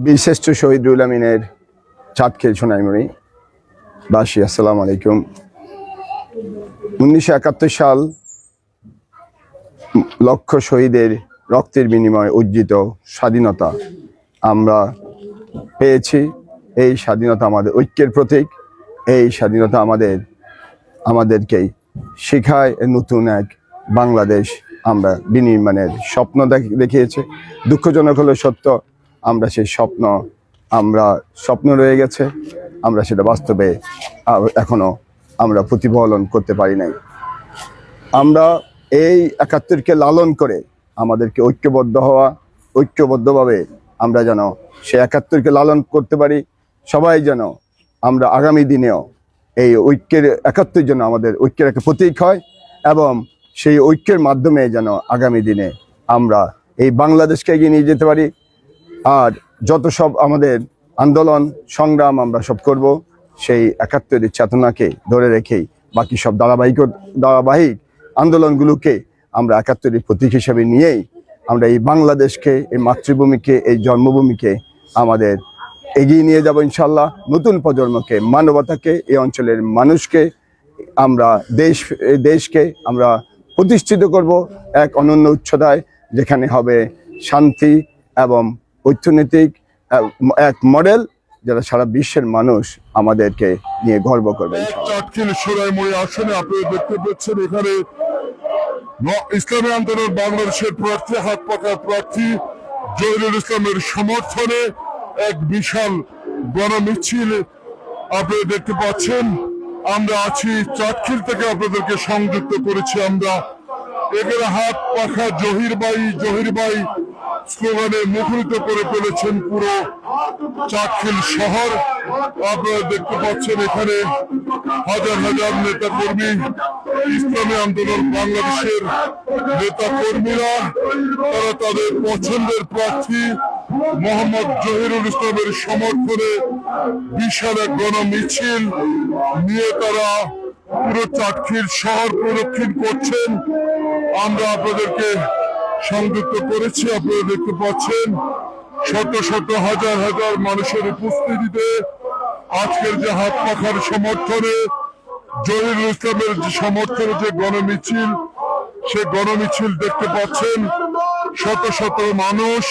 বীরশ্রেষ্ঠ শহীদুল আমিনের চাঁদখেল সোনাইমুড়ি। বাসি, আসসালামু আলাইকুম। উনিশশো একাত্তর সাল লক্ষ শহীদের রক্তের বিনিময়ে অর্জিত স্বাধীনতা আমরা পেয়েছি। এই স্বাধীনতা আমাদের ঐক্যের প্রতীক। এই স্বাধীনতা আমাদের, আমাদেরকেই শেখায় নতুন এক বাংলাদেশ। আমরা বিনির্মাণের স্বপ্ন দেখ- দেখিয়েছে। দুঃখজনক হলো সত্য আমরা সেই স্বপ্ন, আমরা স্বপ্ন রয়ে গেছে, আমরা সেটা বাস্তবে আ- এখনও আমরা প্রতিফলন করতে পারি নাই। আমরা এই একাত্তরকে লালন করে আমাদেরকে ঐক্যবদ্ধ হওয়া, ঐক্যবদ্ধভাবে আমরা যেন সে একাত্তরকে লালন করতে পারি, সবাই যেন আমরা আগামী দিনেও এই ঐক্যের, একাত্তর যেন আমাদের ঐক্যের একটা প্রতীক হয় এবং সেই ঐক্যের মাধ্যমে যেন আগামী দিনে আমরা এই বাংলাদেশকে এগিয়ে নিয়ে যেতে পারি। আর যত সব আমাদের আন্দোলন, সংগ্রাম আমরা সব করব, সেই একাত্তরের চেতনাকে ধরে রেখেই বাকি সব ধারাবাহিক ধারাবাহিক আন্দোলনগুলোকে আমরা একাত্তরের প্রতীক হিসেবে নিয়েই আমরা এই বাংলাদেশকে, এই মাতৃভূমিকে, এই জন্মভূমিকে আমাদের এগিয়ে নিয়ে যাব ইনশাল্লাহ নতুন প্রজন্মকে, মানবতাকে, এই অঞ্চলের মানুষকে আমরা দেশ দেশকে আমরা প্রতিষ্ঠিত করব এক অনন্য উচ্চতায়, যেখানে হবে শান্তি এবং অর্থনৈতিক এক মডেল যারা সারা বিশ্বের মানুষ আমাদেরকে নিয়ে গর্ব করবে ইনশাআল্লাহ। চাটখিল সোনাইমুড়ি আসনে আপনারা দেখতে পাচ্ছেন এখানে ইসলামী আন্দোলন বাংলাদেশের প্রার্থী হাত পাকা প্রার্থী জহিরুল ইসলামের সমর্থনে এক বিশাল গণমিছিল আপনারা দেখতে পাচ্ছেন আমরা আছি চাটখিল থেকে আপনাদেরকে সংযুক্ত করেছি আমরা এখানে হাত পাখা জহির ভাই জহির ভাই স্লোগানে মুখরিত করে ফেলেছেন পুরো চাটখিল শহর। আপনারা দেখতে পাচ্ছেন এখানে হাজার হাজার নেতা কর্মী ইসলামী আন্দোলন বাংলাদেশের নেতা কর্মীরা তারা তাদের পছন্দের প্রার্থী মোহাম্মদ জহিরুল ইসলামের সমর্থনে বিশাল এক গণমিছিল নিয়ে তারা পুরো চাটখিল শহর প্রদক্ষিণ করছেন। আমরা আপনাদেরকে সংযুক্ত করেছি, আপনারা দেখতে পাচ্ছেন। শত শত হাজার হাজার মানুষের উপস্থিতিতে আজকের যে হাত পাখার সমর্থনে জহিরুল ইসলামের যে সমর্থনে যে গণমিছিল, সে গণমিছিল দেখতে পাচ্ছেন। শত শত মানুষ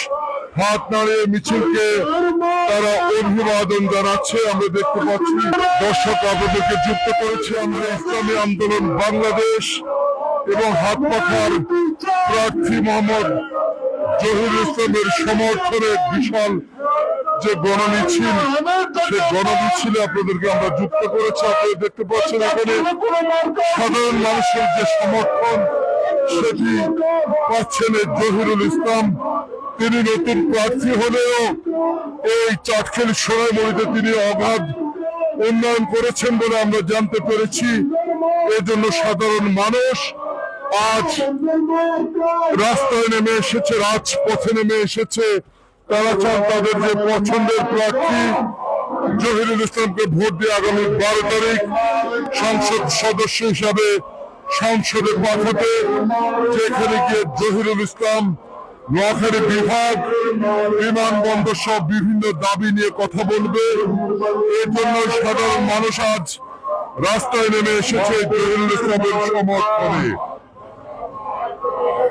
হাত নাড়িয়ে মিছিলকে তারা অভিবাদন জানাচ্ছে। আমরা দেখতে পাচ্ছি, দর্শক আপনাদেরকে যুক্ত করেছি, আমরা ইসলামী আন্দোলন, বাংলাদেশ এবং হাত পাখার প্রার্থী মোহাম্মদ জহিরুল ইসলামের সমর্থনে বিশাল যে গণমিছিল সে গণমিছিলে আপনাদেরকে আমরা যুক্ত করেছি, আপনারা দেখতে পাচ্ছেন এখানে সাধারণ মানুষের যে সমর্থন, সেটি পাচ্ছেন জহিরুল ইসলাম। তিনি নতুন প্রার্থী হলেও এই চাটখেল সোনাইমুড়িতে তিনি অগাধ উন্নয়ন করেছেন বলে আমরা জানতে পেরেছি। এজন্য সাধারণ মানুষ আজ রাস্তায় নেমে এসেছে, রাজপথে নেমে এসেছে। তারা চান তাদের যে পছন্দের প্রার্থী জহিরুল ইসলামকে ভোট দিয়ে আগামী বারো তারিখ সংসদ সদস্য হিসাবে সংসদে পাঠাতে, যেখানে গিয়ে জহিরুল ইসলাম নোয়াখালী বিভাগ, বিমানবন্দর সব বিভিন্ন দাবি নিয়ে কথা বলবে। এর জন্য সাধারণ মানুষ আজ রাস্তায় নেমে এসেছে জহিরুল ইসলামের সমর্থনে।